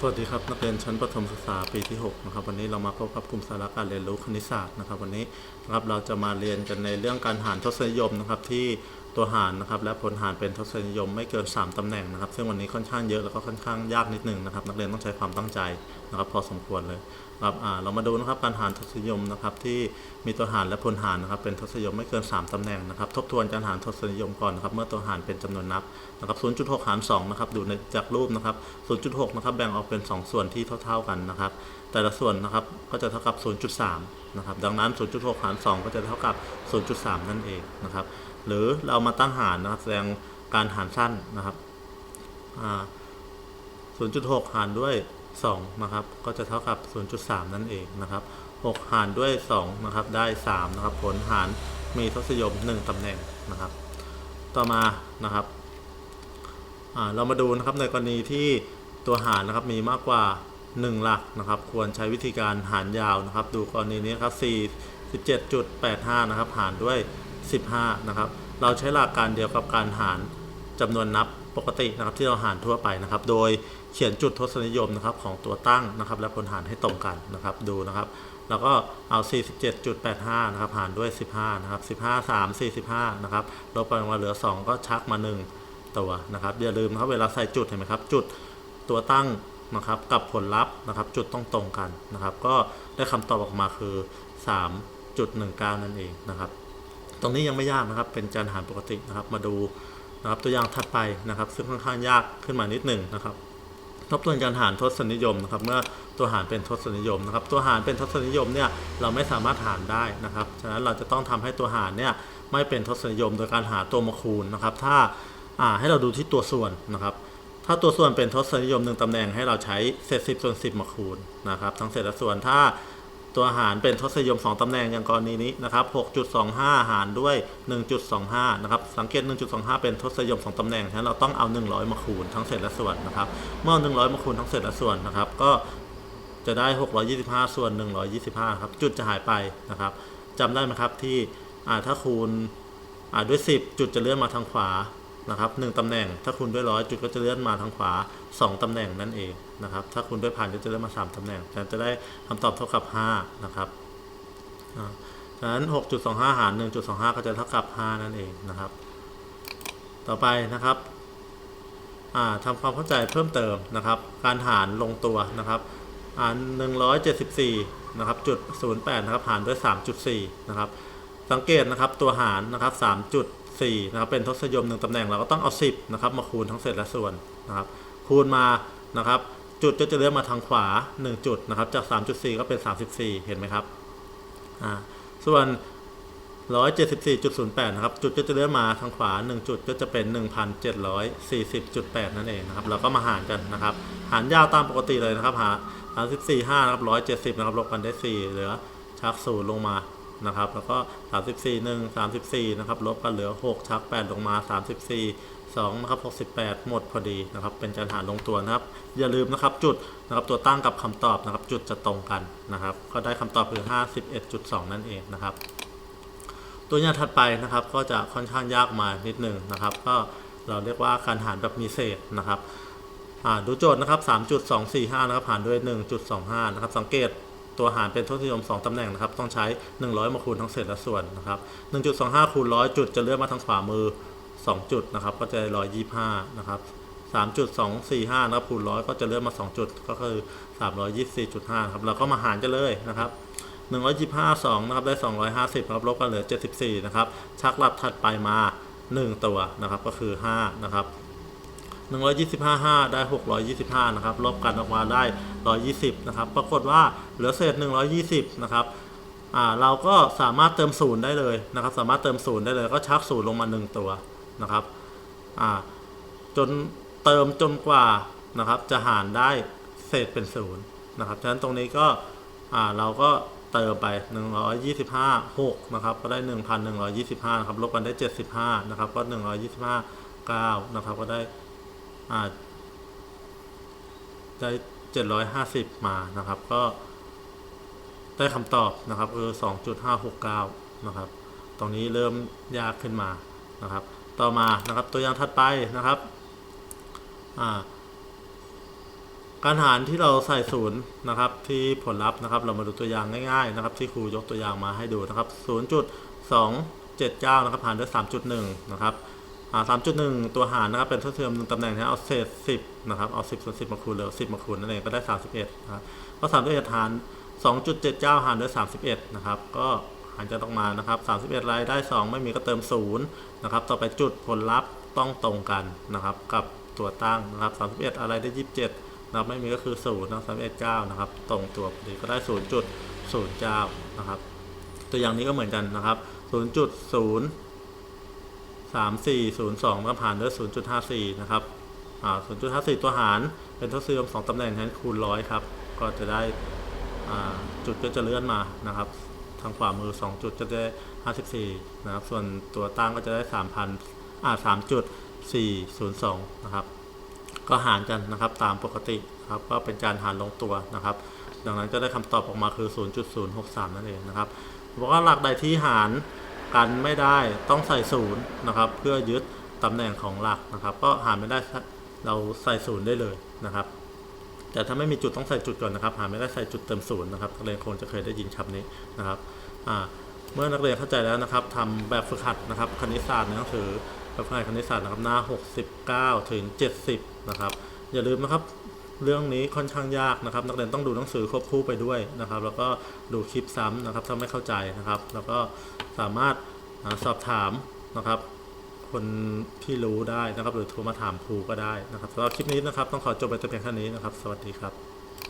สวัสดีครับนักเรียนชั้นประถมศึกษาปีที่6นะครับวันนี้เรามาพบกับกลุ่มสาระการเรียนรู้คณิตศาสตร์นะครับ วันนี้นะครับเราจะมาเรียนกันในเรื่องการหารทศนิยมนะครับที่ ตัวหารนะครับ และผลหารเป็นทศนิยมไม่เกิน 3 ตำแหน่งนะครับ ซึ่งวันนี้ค่อนข้างเยอะแล้วก็ค่อนข้างยากนิดหนึงนะครับ นักเรียนต้องใช้ความตั้งใจนะครับพอสมควรเลยครับอ่าเรามาดูนะครับการหารทศนิยมนะครับที่มีตัวหารและผลหารนะครับเป็นทศนิยมไม่เกิน 3 ตำแหน่งนะครับ ทบทวนการหารทศนิยมก่อนนะครับเมื่อตัวหารเป็นจำนวนนับนะครับ 0.6 หาร2นะครับดูในจากรูปนะครับ 0.6 นะครับแบ่งออกเป็น 2 ส่วนที่เท่า ๆกันนะครับแต่ละส่วนนะครับก็จะเท่ากับ 0.3 นะครับ ดังนั้น 0.6 หาร 2 ก็จะเท่ากับ 0.3 นั่นเองนะครับ หรือเรามาตั้งหารนะครับแสดงการหารสั้นนะครับ 0.6 หารด้วย 2 นะครับ ก็จะเท่ากับ 0.3 นั่นเองนะครับ 6 หารด้วย 2 นะครับ ได้ 3 นะครับ ผลหารมีทศนิยม 1 ตำแหน่งนะครับ ต่อมานะครับ เรามาดูนะครับในกรณีที่ตัวหารนะครับมีมากกว่า 1 หลักนะครับ ควรใช้วิธีการหารยาวนะครับ ดูกรณีนี้ครับ4 17.85 นะครับ หารด้วย 15 นะครับ เราใช้หลักการเดียวกับการหารจำนวนนับปกตินะครับที่เราหารทั่วไปนะครับ โดยเขียนจุดทศนิยมนะครับของตัวตั้งนะครับ และผลหารให้ตรงกันนะครับดูนะครับ แล้วก็เอา 47.85 นะครับหารด้วย 15 นะครับ 15 3 45 นะครับลบไปมาเหลือ 2 ก็ชักมา 1 ตัวนะครับอย่าลืมนะครับเวลาใส่จุดเห็นไหมครับ จุดตัวตั้ง นะครับกับผลลัพธ์นะครับจุดต้องตรงกันนะครับ ก็ได้คำตอบออกมาคือ 3.19 นั่นเองนะครับ ตรงนี้ยังไม่ยากนะครับเป็นการหารปกตินะครับ มาดูนะครับตัวอย่างถัดไปนะครับ ซึ่งค่อนข้างยากขึ้นมานิดหนึ่งนะครับทบทวนการหารทศนิยมนะครับ เมื่อตัวหารเป็นทศนิยมนะครับ ตัวหารเป็นทศนิยมเนี่ยเราไม่สามารถหารได้นะครับ ฉะนั้นเราจะต้องทำให้ตัวหารเนี่ยไม่เป็นทศนิยมโดยการหาตัวมาคูณนะครับ ถ้าอ่าให้เราดูที่ตัวส่วนนะครับ ถ้าตัวส่วนเป็นทศนิยมหนึ่งตำแหน่งให้เราใช้เศษสิบส่วนสิบมาคูณนะครับ ทั้งเศษและส่วนถ้าตัวหารเป็นทศนิยม 2ตำแหน่งอย่างกรณีนี้นะครับ6.25 หารด้วย 1.25 นะครับ สังเกต 1.25 เป็นทศนิยม 2ตำแหน่งฉะนั้นเราต้องเอา 100 มาคูณทั้งเศษและส่วนนะครับ เมื่อเอา100 มาคูณทั้งเศษและส่วนนะครับ ก็จะได้ 625 ส่วน 125 ครับ จุดจะหายไปนะครับจำได้ไหมครับที่อ่าถ้าคูณอ่าด้วย 10 จุดจะเลื่อนมาทางขวา นะครับ1ตำแหน่ง ถ้าคูณด้วยร้อยจุดก็จะเลื่อนมาทางขวา 2ตำแหน่งนั่นเองนะครับ ถ้าคูณด้วยพันก็จะเลื่อนมา 3ตำแหน่งฉะนั้นจะได้คำตอบเท่ากับ 5 นะครับอ่าฉะนั้น 6.25 หาร 1.25 ก็จะเท่ากับ 5 นั่นเองนะครับ ต่อไปนะครับอ่าทำความเข้าใจเพิ่มเติมนะครับ การหารลงตัวนะครับอ่า174นะครับจุด08นะครับหารด้วย3.4นะครับ สังเกตนะครับตัวหารนะครับ3จุด 4นะครับเป็นทศนิยมหนึ่งตำแหน่งเราก็ต้องเอา 10นะครับมาคูณทั้งเศษและส่วนนะครับคูณมานะครับจุดก็จะเลื่อนมาทางขวา 1 จุดนะครับจาก 3.4 ก็เป็น 34 เห็นไหมครับอ่าส่วน 174.08 นะครับ จุดก็จะเลื่อนมาทางขวา 1 จุดก็จะเป็น 1,740.8 นั่นเองนะครับ เราก็มาหารกันนะครับ หารยาวตามปกติเลยนะครับ หาร 34 5 นะครับ 170 นะครับลบกันได้ 4 เหลือชักศูนย์ลงมา นะครับแล้วก็ 34 1 34นะครับลบกันเหลือ 6 ชัก 8 ลงมา 34 2นะครับ68 หมดพอดีนะครับ เป็นการหารลงตัวนะครับ อย่าลืมนะครับจุดนะครับตัวตั้งกับคำตอบนะครับ จุดจะตรงกันนะครับ ก็ได้คำตอบคือ 51.2 นั่นเองนะครับ ตัวอย่างถัดไปนะครับ ก็จะค่อนข้างยากมานิดหนึ่งนะครับ ก็เราเรียกว่าการหารแบบมีเศษนะครับดูโจทย์นะครับ 3.245 นะครับหารด้วย 1.25 นะครับ สังเกต ตัวหารเป็นทศนิยม 2ตำแหน่งนะครับ ต้องใช้ 100 มาคูณทั้งเศษและส่วนนะครับ1.25คูณ100 จุดจะเลื่อนมาทางขวามือ 2 จุดนะครับ ก็จะได้125 นะครับ3.245นะครับคูณ100 ก็จะเลื่อนมา 2 จุด ก็คือ 324.5ครับ เราก็มาหารกันเลยนะครับ125 2นะครับได้ 250ครับลบกันเหลือ 74 นะครับ ชักหลับถัดไปมา 1 ตัวนะครับ ก็คือ 5 นะครับ 125 5 ได้ 625 นะครับ ลบกันออกมาได้ 120 นะครับ ปรากฏว่าเหลือเศษ 120 นะครับอ่าเราก็สามารถเติมศูนย์ได้เลยนะครับ สามารถเติมศูนย์ได้เลย ก็ชักศูนย์ลงมา 1 ตัวนะครับอ่าจนเติมจนกว่านะครับ จะหารได้เศษเป็นศูนย์นะครับ ฉะนั้นตรงนี้ก็อ่าเราก็เติมไป 125 6 นะครับ ก็ได้ 1,125 นะครับ ลบกันได้ 75 นะครับ ก็ 125 9 นะครับ ก็ได้ อ่าได้750มานะครับ ก็ได้คำตอบนะครับคือ2.569นะครับ ตรงนี้เริ่มยากขึ้นมานะครับ ต่อมานะครับตัวอย่างถัดไปนะครับอ่าการหารที่เราใส่ศูนย์นะครับที่ผลลัพธ์นะครับ เรามาดูตัวอย่างง่ายๆนะครับ ที่ครูยกตัวอย่างมาให้ดูนะครับ 0.279 นะครับหารด้วย 3.1 นะครับ สามจุดหนึ่งตัวหารนะครับเป็นเท่เทียมหนึ่งตำแหน่งนะเอาเศษสิบนะครับเอาสิบส่วนสิบมาคูณเลยสิบมาคูณนั่นเองก็ได้สามสิบเอ็ดนะครับก็สามเอ็ดหารสองจุดเจ็ดเก้าหารด้วยสามสิบเอ็ดนะครับก็หารจะต้องมานะครับสามสิบเอ็ดรายได้สองไม่มีก็เติมศูนย์นะครับต่อไปจุดผลลัพธ์ต้องตรงกันนะครับกับตัวตั้งนะครับสามสิบเอ็ดอะไรได้ยี่สิบเจ็ดนะครับไม่มีก็คือศูนย์นะสามสิบเอ็ดเก้านะครับตรงตัวพอดีก็ได้ศูนย์จุดศูนย์เก้านะครับตัวอย่างนี้ก็เหมือนกันนะครับศูนย์จุดศูนย์ 3402ก็ผ่านด้วย 0.54 นะครับ อ่า 0.54 ตัวหารเป็นทศนิยม2ตำแหน่งนั้นคูณร้อยครับ ก็จะได้ อ่า จุดก็จะเลื่อนมานะครับ ทางขวามือ 2 จุดจะได้ 54 นะครับ ส่วนตัวตั้งก็จะได้ 3,000 อ่า 3.402 นะครับ ก็หารกันนะครับตามปกติครับ ก็เป็นการหารลงตัวนะครับ ดังนั้นจะได้คำตอบออกมาคือ 0.063 นั่นเองนะครับบอกว่าหลักใดที่หาร กันไม่ได้ต้องใส่ศูนย์นะครับ เพื่อยึดตำแหน่งของหลักนะครับ ก็หาไม่ได้เราใส่ศูนย์ได้เลยนะครับ แต่ถ้าไม่มีจุดต้องใส่จุดก่อนนะครับ หาไม่ได้ใส่จุดเติมศูนย์นะครับนักเรียนคงจะเคยได้ยินคำนี้นะครับเมื่อนักเรียนเข้าใจแล้วนะครับทำแบบฝึกหัดนะครับคณิตศาสตร์ในหนังสือแบบฝึกหัดคณิตศาสตร์นะครับหน้า 69 ถึง 70 นะครับ อย่าลืมนะครับ เรื่องนี้ค่อนข้างยากนะครับ นักเรียนต้องดูหนังสือควบคู่ไปด้วยนะครับ แล้วก็ดูคลิปซ้ำนะครับถ้าไม่เข้าใจนะครับ แล้วก็สามารถสอบถามนะครับ คนที่รู้ได้นะครับ หรือโทรมาถามครูก็ได้นะครับสำหรับคลิปนี้นะครับ ต้องขอจบไปแต่เพียงแค่นี้นะครับ สวัสดีครับ